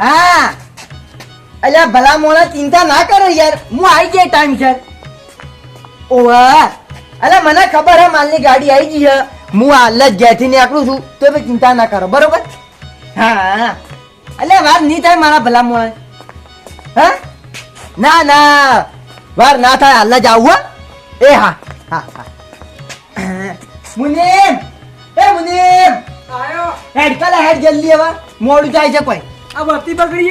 હા. અલ્યા ભલા મોણા ચિંતા ના કરો યાર. હું આવી ગઈ ટાઈમ સર ઓવા. અલ્યા મને ખબર હે માલની ગાડી આવી ગઈ હે. હું હાલ જ ઘેરથી નીકળું છું. તો બી ચિંતા ના કરો બરોબર? હા. અલ્યા વાર નહીં થાય મારા ભલા મોણા હા? ના ના. વાર ના થાય હાલ જ આવું હો. એ હા. હા હા. મુનીમ. એ મુનીમ. આયો. હેડ કલા હેડ જલ્દી હવે. મોડું જાય છે કોઈ. આ બત્તી બગડી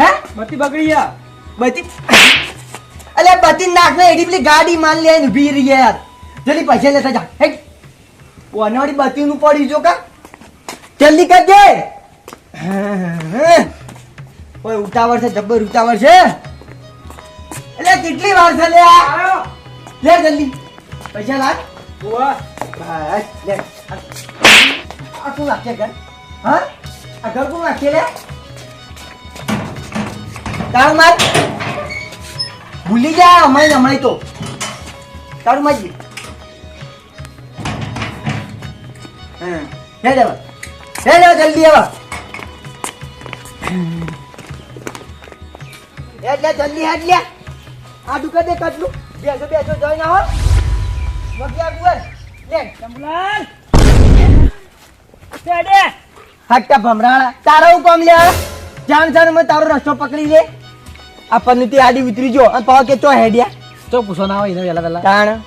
હે? બત્તી બગડી બધી અલે બધી નાખ ને એડી પેલી ગાડી માલ લે ઊભી રહી યાર. જલ્દી પૈસા લેતા જા. હે ઓનવાડી બત્તી નું પડી જો કા. જલ્દી કરજે ઓય ઉતાવળ છે જબ્બર ઉતાવળ છે. એટલે કેટલી વાર છે લે આ? લે જલ્દી. પૈસા લાગ ઉવા. બસ લે. આ શું લાગશે ઘર? હા? આ કોણ લાગશે લે. તારું માર. ભૂલી જા, હમણાં હમણાં તો. તારું માજી હા હે દેવા હે દેવા જલ્દી આવા હેડ લે, જલ્દી હેડ લે. આ દુકાન દે કટલું. બેસો બેસો જોઈને આવો મગિયા ગુવર લે ચંપલાલ ચડે હટ્ટા ભમરાળા. તારો હું કોમ લે? જાણ જાણ મેં તારો રસ્તો પકડી લે. આ પનતી આડી ઉતરી જો અને પાવ કે ચો હેડ્યા. તો પૂછો ના હોય ને વેલા વેલા તાણ.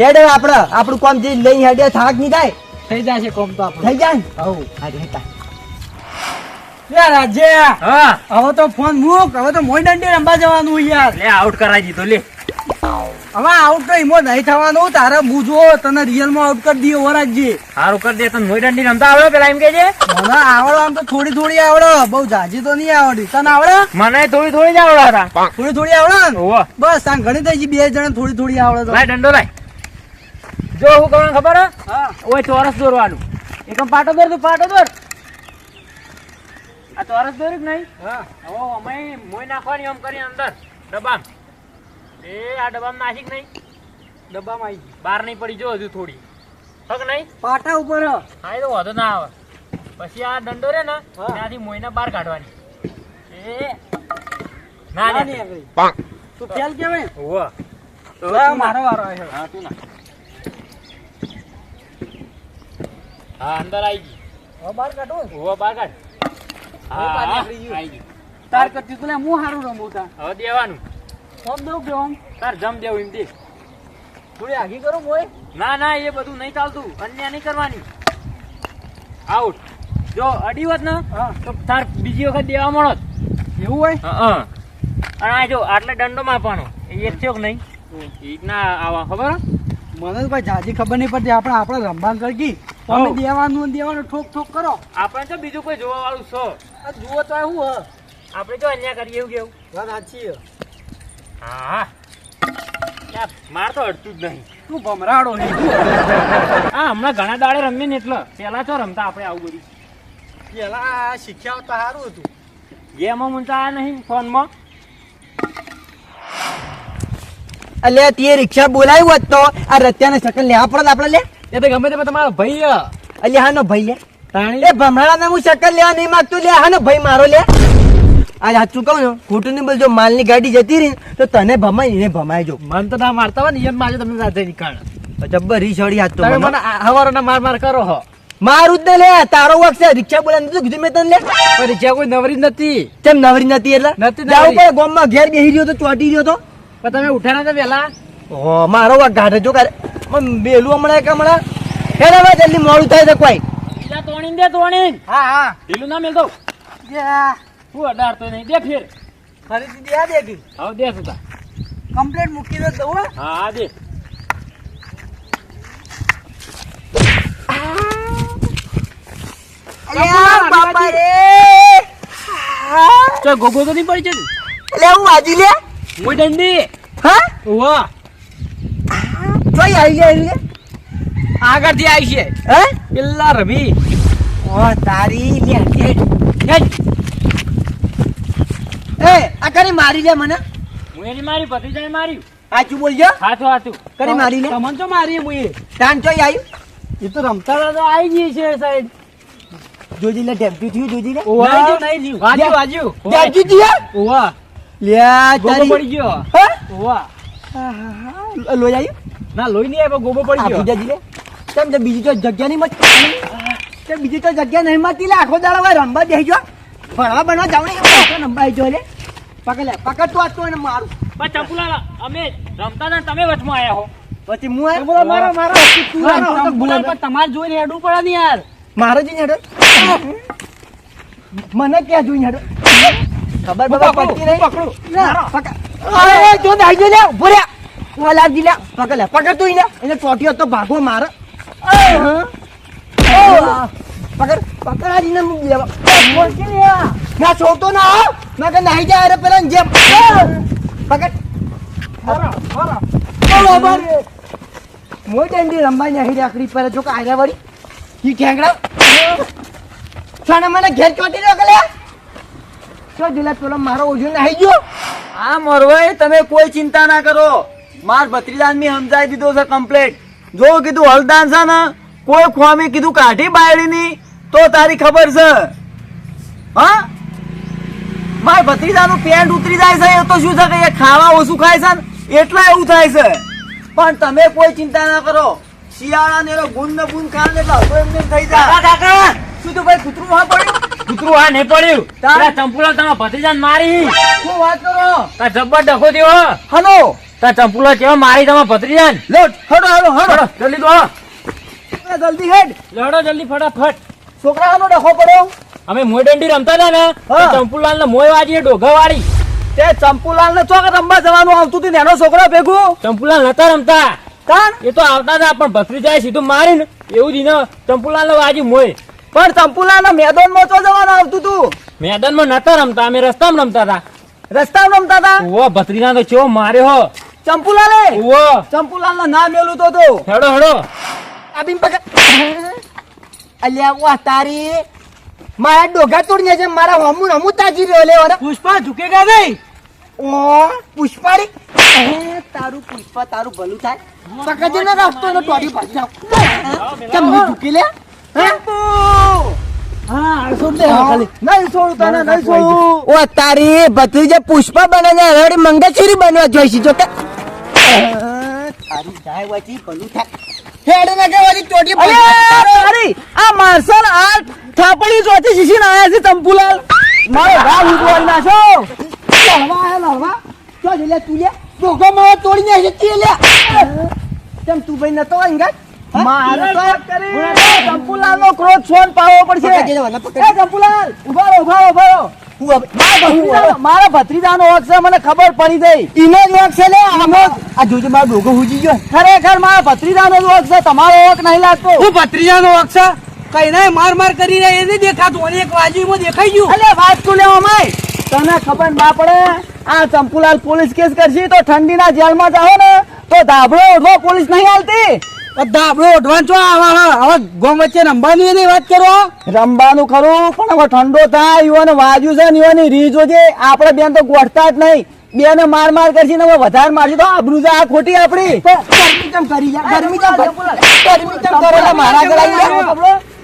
હેડ આપણે આપણું કોમ જે લઈ હેડ્યા થાક નહીં થાય. થઈ છે કોમ તો આપણે. થઈ જાય હવ હારી હેતા યાર આજે હા. હવે તો ફોન મૂક. હવે તો મોઈ દંડી રમવા જવાનું યાર. લે આઉટ કરાવી દીધો લે. હવે આઉટ તો ઈમો નહીં થવાનું. તારે બુજો તને રિયલમાં આઉટ કરી દઈએ વરાજજી સારું કરી દે તને મોઈ દંડી રમતા આવડે પેલા એમ કે છે? મને આવડો આમ તો થોડી થોડી આવડે. બહુ જાજી તો નહીં આવડી તને આવડે? મને થોડી થોડી જ આવડે હતા. થોડી થોડી આવડે ને? બસ આમ ઘણી થઈ ગઈ. બે જણા થોડી થોડી આવડે તો. લાય દંડો લાય. જો હું કરવાનું ખબર હે? હા. ઓય ચોરસ દોરવાનું. એકમ પાટો દોર તું પાટો દોર. આ ચોરસ દોર્યું નહીં? હા. હવે અમે મોઈ નાખવાની આમ કરી અંદર. ડબ્બામ એ આ ડબ્બામાં નાખી કે નહીં? ડબ્બામાં આવી ગઈ. બહાર નહીં પડી જો હજુ થોડી. હક નહીં? પાટા ઉપર. હા એ તો વાંધો ના આવે. પછી આ દંડો રે ને હા. ત્યાંથી મોઈને બહાર કાઢવાની. એ ના ના નહીં તું ફેલ કેવાય? હવે મારો વારો આવ્યો. હા તું ના. હા અંદર આવી ગઈ. હવે બહાર કાઢો ઓહો બહાર કાઢ. હા. આવી ગઈ. તાર કરતી તું હું હારું રમું તા હવે દેવાનું. ઓમ દઉં કે ઓમ તાર જમ દેવું એમ દે થોડી આગી કરો મોય? ના ના એ બધું નહીં ચાલતું. અન્ય નહીં કરવાની. આઉટ. જો અડી હોત ને તો તાર બીજી વખત દેવા મળો એવું હોય? હા અને આ જો આટલે દંડો માપવાનો એ એક થયો કે નહીં? એક ના આવા ખબર? મને ભાઈ જાજી ખબર નહીં પડતી. આપણે આપણે રમવા કરગી તમે દેવાનું દેવાનું ઠોક ઠોક કરો. આપણે તો બીજું કોઈ જોવા વાળું છો જુઓ તો શું હ? આપણે જો અન્ય કરીએ એવું કેવું? વાત સાચી હ. હા માર તો અડતું જ નહીં. તું ભમરાડો હે હા હમણાં ઘણા દાડે રમીએ ને એટલે પેલા તો રમતા આપણે આવું બધું. પેલા શીખ્યા તો સારું હતું. ગેમમાં મૂંચા નહીં ફોનમાં. અલે તે રિક્ષા બોલાવ્યું હોત તો આ રત્યાને શકલ લેવા પડત આપણે લે. એ તો ગમે તે તમારો ભાઈ હ. અલે હાનો ભાઈ લે તાણી. એ ભમરાળાને હું શકલ લેવા નહીં માંગતું લે હાનો ભાઈ મારો લે. આ સાચું કહું ને ખોટું નહીં બોલજો માલની ગાડી જતી રહી તો તને ભમાય એને ભમાય જો. મન તો ના મારતા હોય ને એમ મારજો તમે રાતે નીકળ. જબ્બર રી છોડી હાથ તો મને. હવારોના માર માર કરો હો. મારું જ ને લે તારો વખત છે રિક્ષા બોલે નતું કીધું મેં તને લે. પણ રિક્ષા કોઈ નવરી જ નથી. કેમ નવરી નથી એટલે? નથી જાવ પડે ગામમાં ઘેર બેહી રહ્યો તો ચોટી રહ્યો તો. પણ તમે ઉઠાના તો વેલા. ઓ મારો વાક ગાઢે જો કરે બેલું હમણાં એક હમણાં. હેડ હવે જલ્દી મોડું થાય તો કોઈ. તોણીને દે તોણી હા હા. ઢીલું ના મેલતો હું અડાડતો નહીં દે ફેર. ફરીથી દે આ દે કે હવે દે સુતા કમ્પ્લેટ મૂકી દો દઉં હા. હા દે. તો ગોગો તો નહીં પડી છે અલ્યા હું વાજી લે. મોઈ દંડી હા? ઓહો ચોઈ આવી આવી લે આગળથી આવી છે. હે? પેલા રવિ ઓ તારી લે. એ આ કરી મારી લે મને. હું એની મારી ભત્રીજાને માર્યું સાચું બોલજો સાચું સાચું કરી મારી લે. તમને તો મારી મુએ તાન ચોઈ આવ્યું એ તો રમતા તો આવી ગઈ છે સાહેબ. જોજી લે ઢેમટી થયું જોજી લે. ઓવા. નહીં થયું. વાજ્યું, વાજ્યું. ઢેમટી થયું ઓવા. લ્યા તારી પડી ગયો. ઓવા. લોહી આવ્યું ના લોહી નહીં આવ્યો ગોબો પડી ગયો. જોજી લે. કેમ તે બીજી તો જગ્યા નહીં મળતી? બીજી તો જગ્યા નહીં મળતી? લે આખો દાડો રમવા જઈ જો ભણવા જાવ ને નંબર જો લે. પકડ લે પકડ તું આટલું એને મારું. પણ ચંપુલાલ અમે રમતા ને તમે વચમાં આવ્યા હો. પછી હું આ- બોલો, મારો, મારો. તું હા, આનો તો પણ તમારે જોઈને હેડું પડે ને યાર. મારો જ હેડો. મને ક્યાં જોઈને હેડો? ખબર હું પડતી નહીં? પકડું. ના, પકડ. અરે જો દાઈ જો લે ઊભો રે. ઓ લાવજી લે. પકડ લે પકડ તું એને એને ચોટ્યો તો ભાગો મારે. પકડ પકડ આ જીને મૂક દેવા બોલતી ને છોડતો ના ના કે નાહી જાય અરે પેલા જેમ. પકડ. મોઈ ટેન્ડી રમવા નહીં રાખડી પર. જો કે આર્યા વળી. ઈ ઠેંગડા છાને મને ઘેર ચોટી દો કલે છો દિલા પેલો મારો ઓજો નાહી ગયો. આ મરવાય તમે કોઈ ચિંતા ના કરો. માર ભત્રીદાન મી સમજાઈ દીધો છે કમ્પ્લેટ જો કીધું હલદાન છે ને, કોઈ ખોમી કીધું કાઢી બાયડી ની તો તારી ખબર છે. હા? માર ભત્રીજાનું પેન્ટ ઉતરી જાય છે એ તો શું છે કે એ ખાવા ઓછું ખાય છે ને? એટલે એવું થાય છે. પણ તમે કોઈ ચિંતા ના કરો. શિયાળા ને ગુંદ ને બુંદ ખાવા ને તો એમને થઈ જાય. કાકા શું તો ભાઈ કૂતરું હા પડ્યું? કૂતરું આ નહીં પડ્યું. તારા ચંપુલા તમારા ભત્રીજાને મારી. શું વાત કરો? તાર જબ્બર ડખો થયો. હલો. તાર ચંપુલા કેવા મારી તમારા ભત્રીજાને? લોટ હડો હડો હડો. જલ્દી દોડો. જલ્દી હેડ. લડો જલ્દી ફટાફટ. છોકરાનો ડખો પડ્યો? અમે મોય દંડી રમતા હતા ને. ચંપુલાલ ને મોય વાજી ડોઘા વાળી તે ચંપુલાલ ને ચોક રમવા જવાનું આવતું હતું એનો છોકરો ભેગું? ચંપુલાલ નતા રમતા. કાણ? એ તો આવતા હતા પણ ભત્રીજાએ સીધું મારીને એવું જ ચંપુલાલ ને વાજી મોય. પણ ચંપુલાલ ના મેદાનમાં ચો જવાનું આવતું હતું. મેદાનમાં નતા રમતા અમે રસ્તામાં રમતા હતા. રસ્તામાં રમતા હતા? ઓવો ભત્રીજા તો ચેવો માર્યો હો. ચંપુલાલે? ચંપુલાલ ના નામ મેલું તો તો. હેડો હેડો. આબીન પકડ. અલ્યા વાહ તારી મારા ડોગા તોડીને છે મારા હમું હમું તાજી રહ્યો લે ઓરે પુષ્પા ઝુકેગા નહીં? ઓ પુષ્પાડી એ, તારું પુષ્પા તારું ભલું થાય. પકડજે ને રસ્તો નો ટોડી પાછા આવ કેમ નહીં ઝૂકી લે? હા? છોડ દે ખાલી. નહીં છોડું તને નહીં છોડું. ઓ તારી ભત્રીજે પુષ્પા બને મંગેશરી બનવા જોઈશી જો કે તારી જાય વાંચી ભલું થાય હેડ ને કે વાળી ટોડી અરે અરે આ માર્શલ આર્ટ થાપડી ચોથી શીશી આયા છે ચંપુલાલ મારો ભાવ ઉગવાડી નાખો. લડવા આયા લડવા. જો જે લે તું લે. ડોગો મારો તે લે. કેમ તું ભાઈ નતો અંગાત? મારે તો ચંપુલાલ નો ક્રોધ છોન પાવો પડશે. એ ચંપુલાલ ઊભા રહો ઊભા મારા ભત્રીજાનો- ભત્રીજાનો છે મને ખબર પડી ગઈ. ઈનો જ વાંક છે લે આનો. આ જોજો મારો ડોગો હુજી ગયો. ખરેખર મારા ભત્રીજાનો હક છે તમારો વખ નહીં લાગતો. હું ભત્રીજાનો છે? કઈ નહીં માર માર કરી રહ્યા એ નહીં દેખાતું. અને એક વાજીમાં દેખાઈ ગયું. અલે વાત તું લેવા માય તને ખબર ના પડે આ ચંપુલાલ પોલીસ કેસ કરશે તો ઠંડીના જેલમાં જાઓ ને તો ધાબળો ઉઠવો પોલીસ નહીં હાલતી ધાબળો ઓઢવાન છો હવે ગોમ વચ્ચે રમવાની એની વાત કરો. રમવાનું ખરું પણ હવે ઠંડો થાય યુવાને વાજ્યું છે ને યુવાની આપણે બેન તો ગોઠતા જ નહીં. બેને માર માર કરશી ને વધારે મારશે. તો આબરૂ છે આ ખોટી આપણી ગરમી કેમ કરી જા ગરમી કેમ ગરમી કેમ કરે મારા આગળ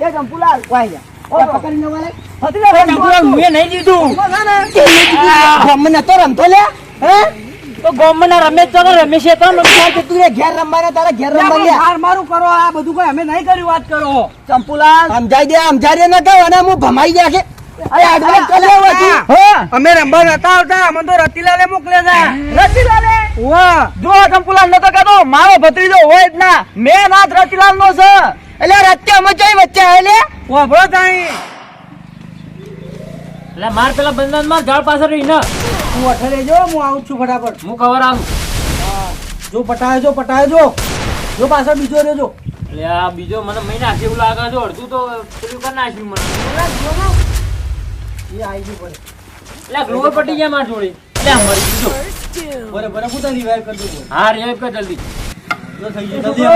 એ ચંપુલાલ વાઈ જા. પકડીને વાલે. ચંપુલાલ મુએ નહીં દીધું. કે લે દીધી. ગમે નતો રમતો લે. હે? તો ગોમના રમેશ તો રમેશ તો. તું ઘેર રમવાના તારા ઘેર રમવા હાર મારું કરો આ બધું કોઈ અમે નહીં કર્યું વાત કરો. ચંપુલાલ. સમજાઈ દે સમજાઈ દે ના કહો અને હું ભમાઈ દે કે. અરે આગળ ચાલે હવે તું. હા. અમે રમવા નતા આવતા અમને તો રતિલાલે મોકલે છે. રતિલાલે? વાહ જો ચંપુલાલ નતો કહેતો મારો ભત્રીજો હોય જ ના. મેં નાથ રતિલાલ નો છે. એટલે રત્ય અમે જઈ વચ્ચે તાઈ એટલે માર પેલા બંધનમાં ઝાડ પાછળ રહીને. હું અઠે જો હું આવું છું ફટાફટ. હું ખબર આવું જો પટાયો જો પટાયો જો. જો પાછો બીજો રેજો એટલે આ બીજો મને મહિના જેવું એવું લાગે છે અડધું તો પેલું કરી નાખ્યું મને. એ આવી ગયું પડે એટલે ગ્લોવર પટી ગયા માર જોડે. એટલે મરી ગયું બરે બરે હું તને રિવાઈવ કરી દઉં. હા રિવાઈવ કર જલ્દી. જો થઈ ગયો જલ્દી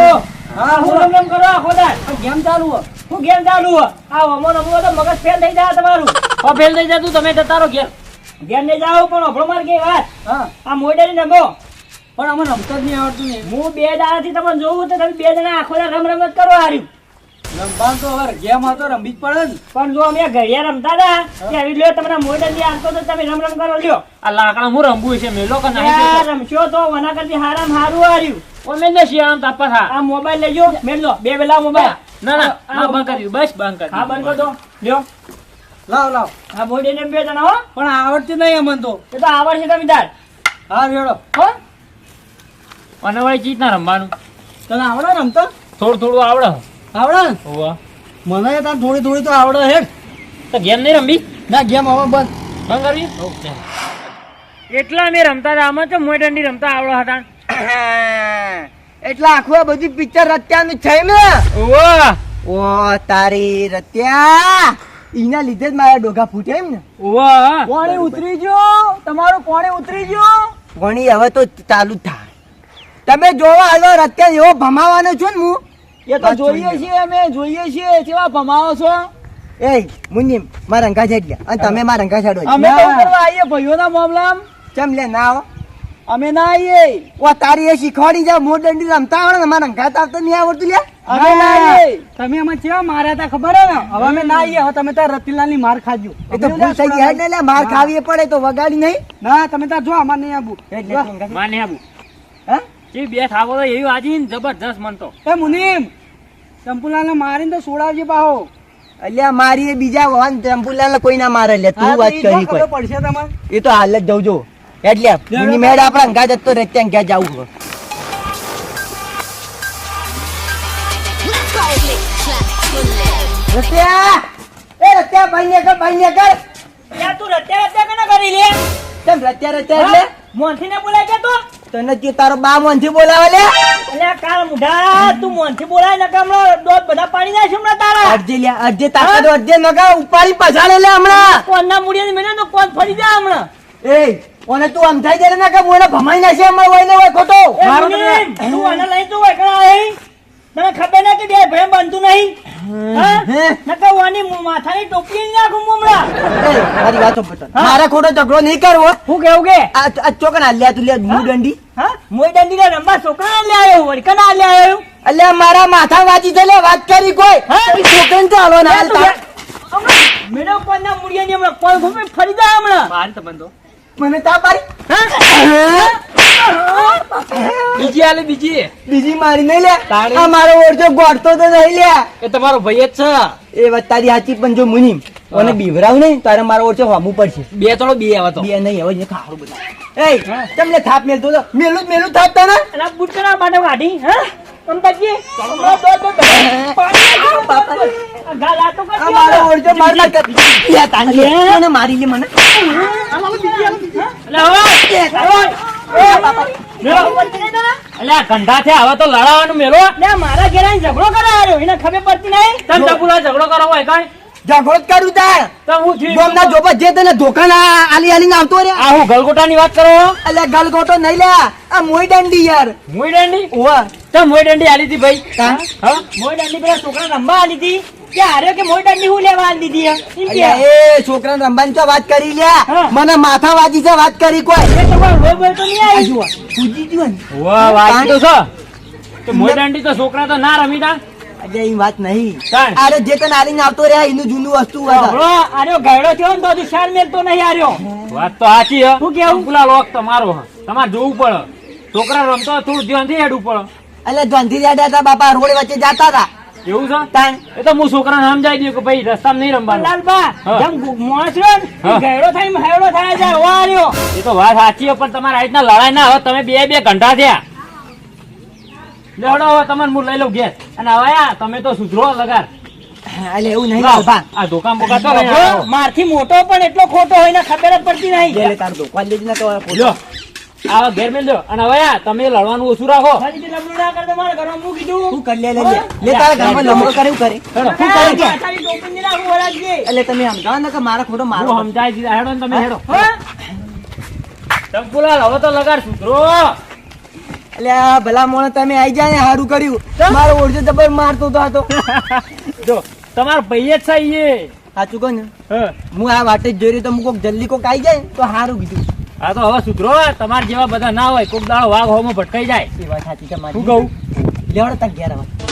હા હું રમ રમ કરો આખો દાડ. ગેમ ચાલુ હો હું ગેમ ચાલુ હો આ અમો નમો તો મગજ ફેલ થઈ જાય તમારું. ફેલ થઈ જાય તું તમે જતા રહો ઘેર ઘેર નહીં જાઓ પણ અભળો માર કે વાત આ મોડેલ રમો પણ અમને રમતા જ નહીં આવડતું ને. હું બે દાડાથી તમને જોઉં તો તમે બે જણા આખો રમ રમ જ કરો હાર્યું રમવાનું તો હવે ગેમ તો રમવી જ પડે ને. પણ જો અમે ઘડિયા રમતા હતા ત્યારે લ્યો તમને મોડેલની આવતો તો તમે રમ રમ કરો લ્યો. આ લાકડા હું રમવું છે મેલો કે નહીં રમશો તો વના કરતી હારામ હારું હાર્યું. ઓ મેં આમ તાપા થા. આ મોબાઈલ લેજો મેં લો બે વેલા મોબાઈલ. ના ના બંધ કરી બસ બંધ કરી હા બંધ કરો લ્યો. લાવ લાવ. આ મોઢે ને બે જણા હો. પણ આવડતી નહીં અમને તો. એ તો આવડશે તમે તાર. હા રેડો. હો. અને વળી ચીજ ના રમવાનું. તને આવડે રમતો? થોડું થોડું આવડે. આવડે? મને તાર થોડી થોડી તો આવડે હેડ. તો ગેમ નહીં રમવી? ના ગેમ હવે બંધ. બંધ કરવી? એટલા અમે રમતા હતા આમાં તો મોઈ દંડી રમતા આવડે હતા? એટલા આખું આ બધું પિક્ચર રત્યાનું છે ને? ઓ તારી રત્યા! ઈના લીધે જ મારા ડોગા ફૂટે એમ ને? પાણી ઉતરી જો તમારું કોણે ઉતરી જો વણી હવે તો ચાલુ જ થાય. તમે જોવા હાલો અત્યારે એવો ભમાવાનો છો ને હું? એ તો જોઈએ છીએ અમે જોઈએ છીએ કેવા ભમાવો છો? એ મુનિમ મારા રંગા છેડ ગયા અને તમે મારા રંગા છાડો અમે તો કરવા આવીએ? ભાઈઓના મામલામાં? ચમ લે ના આવો અમે ના આવીએ. ઓ તારી એ શીખવાડી જા મોર દંડી રમતા આવડે ને મારા રંગા આવતો નહીં આવડતું લે અમે ના તમે અમે કેવા માર્યા હતા ખબર હે? હવે અમે ના આવીએ હવે તમે તાર રતિલાલની માર ખાજો. એ તો ભૂલ થઈ ગઈ ને લે માર ખાવી પડે તો વગાડી નહીં? ના તમે તાર જો અમાર નહીં આવું હેડ લે આબુ. હા? જે બે થાવો તો એવી વાજી મન તો. એ મુનીમ ચંપુલાલ ને મારીને તો સોડાવજે પાહો. અલ્યા મારી બીજા વાહન ચંપુલાલ કોઈ ના મારે. લે તું વાત કરી કોઈ. પડશે તમારે. એ તો હાલ જ જવજો એટલે મેડ આપણા રંગા જતો રહે ત્યાં જવું રત્યા એ રત્યા ભાઈ ને કર ભાઈ ને કર યા તું રત્યા રત્યા કના કરી લે? કેમ રત્યા રત્યા એટલે? મોનથી ને બોલાય કે તો? તને જે તારો બા મોનથી બોલાવે લે? અલ્યા કાળ મુઢા તું મોનથી બોલાય ને કે હમણાં દોત બધા પાડી નાખ હમણાં તારા. અડધે લે અડધે તાકાત નગા ઉપાડી પછાડે લે હમણાં. કોણના ને મેલે તો કોણ ફરી જાય હમણાં? એ ઓને તું આમ થઈ જાય ને કે મોને ભમાઈ નાખે હમણાં હોય ને હોય ખોટો? મારો તું આને લઈ તું આઈ? તને ખબર નથી બે ભાઈ બનતું નહીં. હા? હે? નકર વાની મુ- માથાની ટોપી નાખું હું મારી વાતો પટન મારે ખોટો ઝઘડો નહીં કરવો હું. કેવું કે? આ ચોકન હાલ્યા તું લે હું? દંડી. હા? મોય દંડીને રમવા છોકરા લે આવ્યો વળી કના લે આવ્યો? અલ્યા મારા માથા વાંચી છે લે વાત કરી કોઈ. હા? છોકન તો હાલો ના હાલતા. લે. હમણાં કોણ ઘૂમે ફરી જાય હમણાં? મારી તો બંધો મને તાપ આવી બીજી આલે બીજી. બીજી મારી નહીં લે. આ મારો ઓરજો ગોડતો તો નહીં લે. એ તમારો ભાઈ જ છે. એ વાત તારી સાચી પણ જો મુનિમ અને બીવરાવ નહીં તારે મારો ઓરજો હોમું પડશે. બે થોડો બે આવે તો. બે નહીં હવે ખાવાનું બધા એ તમને થાપ મેલતો તો. મેલું મેલું થાપ તને. અને આ બૂટ માટે કાઢી હા? અંબાજી તાકીએ. હમણાં દોત દોત મારો ને. મને? ગંધા છે હવે તો લડાવાનું મેળો મારા ઘેર ઝઘડો કરાવ્યો એને ખબર પડતી નહીં. તમે ટપુલા ઝઘડો કરાવો હોય કઈ. ઝઘડો જ કરું તાર તમ હું ગોમના જોપા જે તને ધોકા ના આલી આલીને આવતો રે આ હું ગલગોટાની વાત કરો અલ્યા ગલગોટો નહીં લે. આ મોઈ યાર. મોઈ દંડી? ઓવા તમ મોઈ દંડી આલી હતી ભાઈ. હા? મોય પેલા છોકરા આલી હતી? કે હાર્યો કે મોય દાંડી હું લેવા દીધી એમ? એમ કે. અલ્યા એ છોકરાને રમવાની તો વાત કરી લે મને માથા વાજી છે વાત કરી કોઈ. એ તો કોઈ રોઈ તો નહીં આવી. જુઓ પૂજી દ્યો વાહ વાહ તો છો. તો મોઈ તો છોકરા તો ના રમી તા? એ વાત નહીં. અરે જે તને આવતો રહ્યા એનું જૂનું વસ્તુ હતા આર્યો ગાયડો થયો ને તો હજુ શાલ મેલતો નહીં આર્યો. વાત તો સાચી હે. શું કેવું? ટપુલા લોક તમારો તમારે જોવું પડે. છોકરા રમતો થોડું ધ્યાનથી હેડવું પડે. એટલે જોનથી જાડા હતા બાપા રોડ વચ્ચે જતા હતા એવું છે? એ તો હું છોકરાને સમજાવી દઉં કે ભાઈ રસ્તામાં નહીં રમવાનું. લાલબા જેમ માણસ રહ્યો ને, હા. ગાયડો થાય જાય ઓ એ તો વાત સાચી પણ તમારે આ રીતના લડાઈ ના હવે તમે બે બે ઘંટા થયા. લેવડો હવે તમને હું લઈ લઉં ઘેર. અને હવે આ તમે તો સુધરો લગાર. એટલે એવું નહીં બાપા આ દુકાન બોકા તો. મારથી મોટો પણ એટલો ખોટો હોય ને ખબર જ પડતી નહીં. તાર દુકાન લેજે ને તો આવા ઘેર મેલ દો. અને હવે આ તમે લડવાનું ઓછું રાખો. તે ઘરમાં. શું કરી લે લે લે. તારા ગામમાં લમડો કરે. કરે હેડો, શું કરે. એટલે તમે સમજાવો ને કે મારા ખોટો મારો સમજાય સમજાવી દીધા હેડો ને તમે હેડો. હા? ચંપુલાલ હવે તો લગાડ સુધરો એટલે આ ભલા મોણે તમે આઈ જાય ને સારું કર્યું. મારો ઓરજો જબર મારતો તો આ તો. જો તમાર ભાઈ જ છે. સાચું કહું ને? હા. હું આ વાટે જ જોઈ રહ્યો તો હું કોઈક જલ્દી કોક આઈ જાય તો સારું કીધું. આ તો હવે સુધરો તમારા જેવા બધા ના હોય કોક દાડો વાઘ હોમાં ભટકાઈ જાય. એ વાત સાચી છે શું કહું? લેવડો તક ઘેર હવે